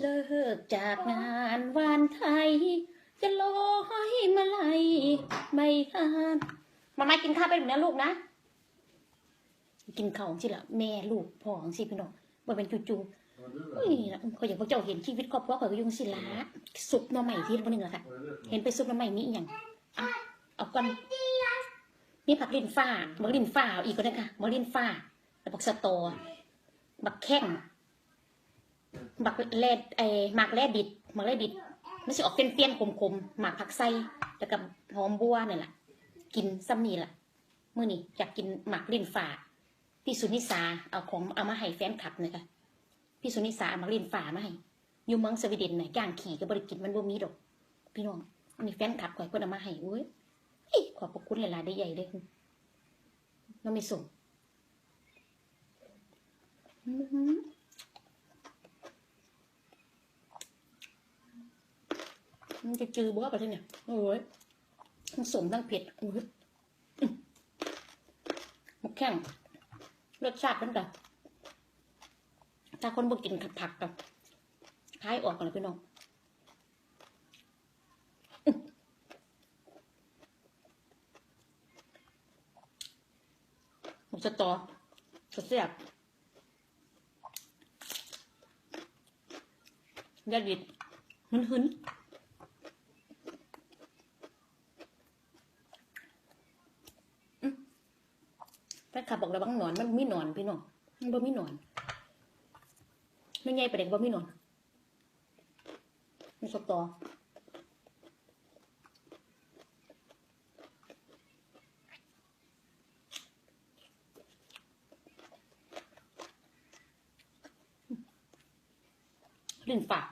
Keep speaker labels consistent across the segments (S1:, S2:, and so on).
S1: เลิกจากงานวานไทย จะลอยมาไลยไม่หานมามากินข้าวไปแบบนี้ลูกนะ กินข้าวสิละแม่ลูกพ่อของสิพี่น้องบ่เป็นจู่ๆเฮ้ยนะเขาอยากพวกเจ้าเห็นชีวิตครอบครัวข่อยก็อยุ่จั่งสิละซุปหน่อใหม่ที่วันหนึ่งละค่ะ เห็นไปซุปหน่อใหม่มีอหย่างเอาเอาก่อนนี่ผักลิ้นฟ้าบักลิ้นฟ้าเอาอีกก็ได้ค่ะบักลิ้นฟ้าแล้วบักสะตอบักแข้ง บักแลดไอหมากแลดิดหมากแลดิดมันสิออกเปรี้ยนๆคมๆหมากผักไส้แล้วกับหอมบัวนี่แหละกินซ้ำนี่แหละมื้อนี้อยากกินหมากลิ้นฟ้าพี่สุนิสาเอาของเอามาให้แฟนคลับเลยค่ะพี่สุนิสาเอาหมากลิ้นฟ้ามาให้อยู่เมืองสวีเดนน่ะย่างขี่ก็บริกินมันบ่มีดอก พี่น้องอันนี้แฟนคลับข่อยเพิ่นเอามาให้เว้ยขอบพระคุณหลายๆได้ใหญ่เลยน้องไม่ส่งอื้อหือ มันจะจือบัวไปที่เนี่ยโอ้ยทั้งสมทั้งเผ็ดโอ้ยมันแข็งรสชาตินั่นกันถ้าคนบ่กินผักกับคล้ายออกกันเลยพี่น้องหมกสตอสดแซ่บยาดิดหึนหึนๆ แฟน คลับบอกระวังหนอนมันมีหนอนพี่น้องมันบ่มีหนอนไม่ใหญ่ประเด็นบ่มีหนอนมันสตอลิ้นปาก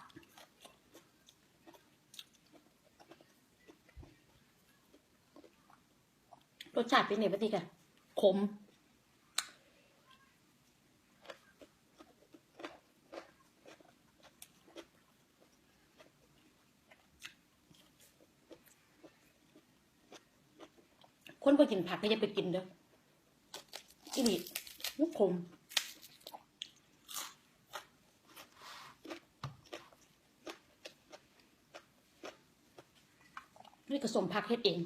S1: รสชาติเป็นไงบ้างทีกันขม คนบ่กินผักก็อย่าไปกินเด้ออีนี่มุกคมนี่ก็สมผักเฮ็ดเอง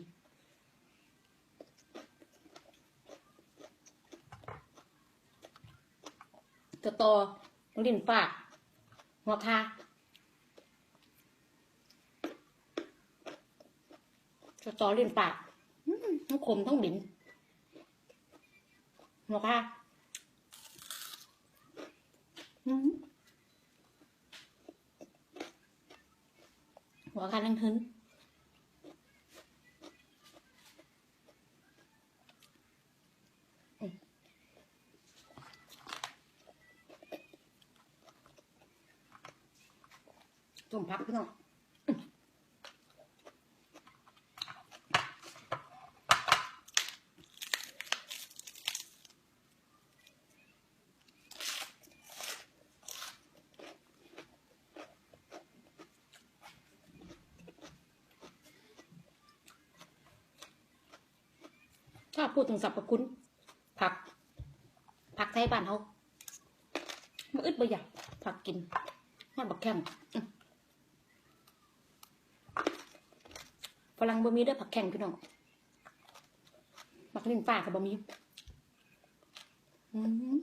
S1: กระตอลิ้นปากหัวคาสตอลิ้นปาก ทั้งคมทั้งบิ่นหัวคาอื้อหัวคาทั้งหึนต้มผักพี่น้อง ถ้าพูดถึงสรรพคุณ ผัก ผักไทยบ้านเขามาอึดบ่อยากผักกินฮอดบักแข้งอื้อฝรั่งบ่มีด้อผักแข้งพี่น้องบักลิ้นฟ้ากับบ่มีอืม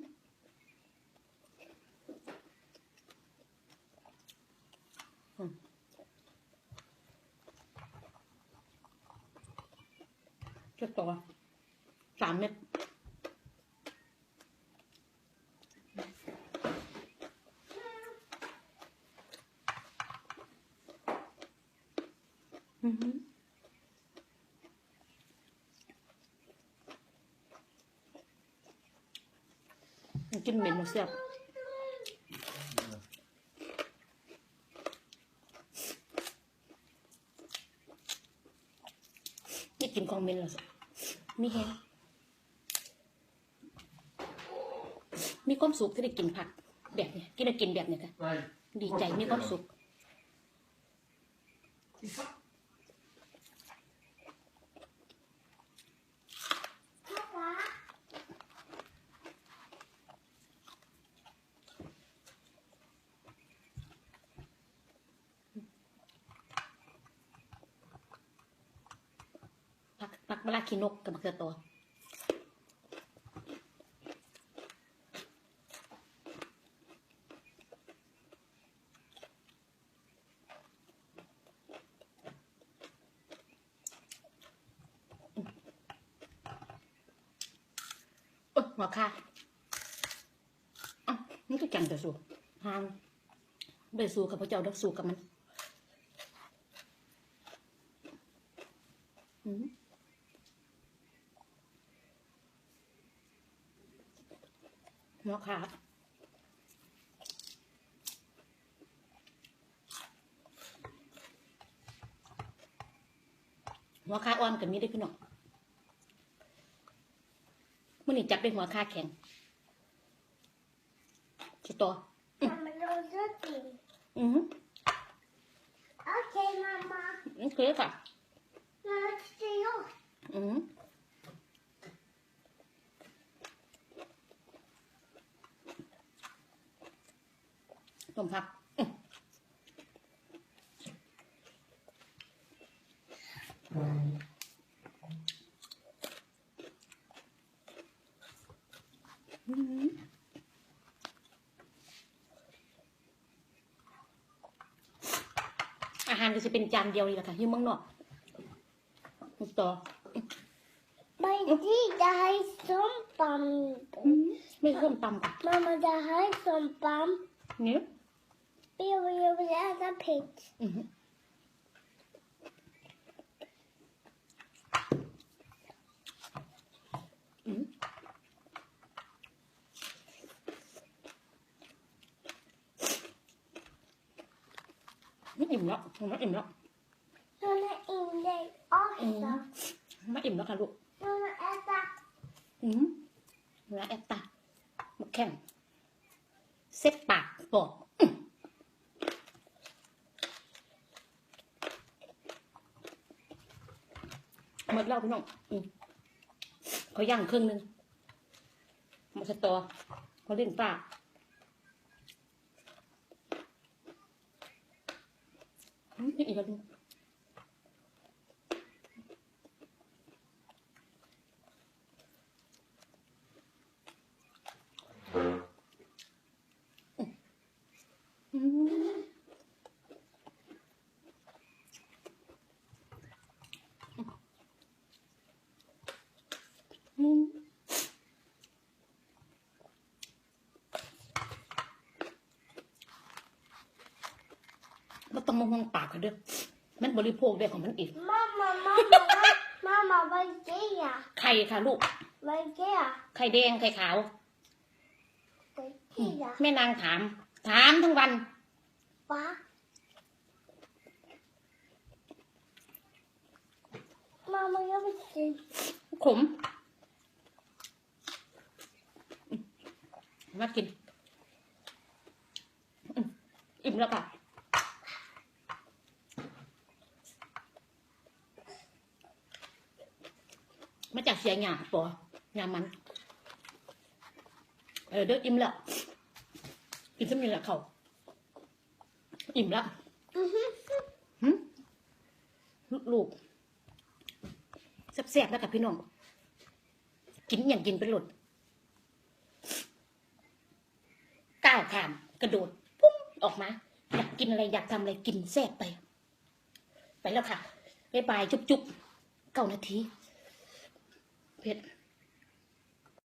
S1: อืมเจะต่อ สามเม็ดอือหือมันกินเหม็นมาเสียบนี่กินของเหม็นเหรอสิมีแฮง มีความสุขที่ได้กินผัก แบบเนี้ยที่ได้กินแบบเนี้ยค่ะ ดีใจมีความสุข
S2: ผั
S1: กผักมะละขีนกกับมะเขือตัว หัวค่ะอะนี่ก็จังแต่สูหามไปสู้กับพระเจ้าดักสู้กับมันอืมหัวขาหัวขาอ่อนกับมีได้พี่น้อง นี้จับได้หัวขาแข็งชิตัว
S2: Mamma, låtsas
S1: อือหือ
S2: Okej, mamma.
S1: นี่คือค่ะ
S2: Nu ska jag.
S1: อือหือ ต้มผักอื้ออหืออาหารก็ จะเป็นจานเดียวนี่แหละค่ะอยี่เมืองนอกนี่ต่อ
S2: Men det här är sumpan.
S1: ไม่ส้มตำค่ะ
S2: Mamma, det här är sumpan.
S1: เนี่ย
S2: Jag vill, jag vill äta pizza.
S1: อือหืออื ไม่อิ่มแล้วไม่อิ่มแล้ว
S2: Hon är inne i Asa.
S1: ไม่อิ่มแล้วค่ะลูก
S2: Hon har ätit
S1: อืมเนื้อแอตตาหมกแข็งเซ็ตปากบอกอื้อหมดแล้วพี่น้องอืมเขาย่างครึ่งหนึงหมดสตอเขาเล่นปลาอืมอีก แล้วดูอืมอืม มันต้องมองปากเขาด้วยมันบริโภคได้ของมันเอง
S2: Mamma, mamma, vad- mamma, vad är det?
S1: ไข่ค่ะลูก
S2: Vad är det?
S1: ไข่แดงไข่ขาว
S2: Vad är det?
S1: แม่นางถาม ถามทั้งวัน
S2: Va? Mamma, jag vill se.
S1: ขมอืมมากินอืมอิ่มแล้วค่ะ มาจากเสียหยาปอหยามัน เออเด้ออิ่มแล้วกินสมีแล้วเขาอิ่มแล้ว
S2: Mhm.
S1: หึลูกๆแซ่บๆแล้วกับพี่น้อง กินอย่างกินไปหลดก้าวขามกระโดดปุ้งออกมาอยากกินอะไรอยากทำอะไรกินแซ่บไป ไปแล้วค่ะบ๊ายบายจุ๊บๆเก้านาที เผ็ด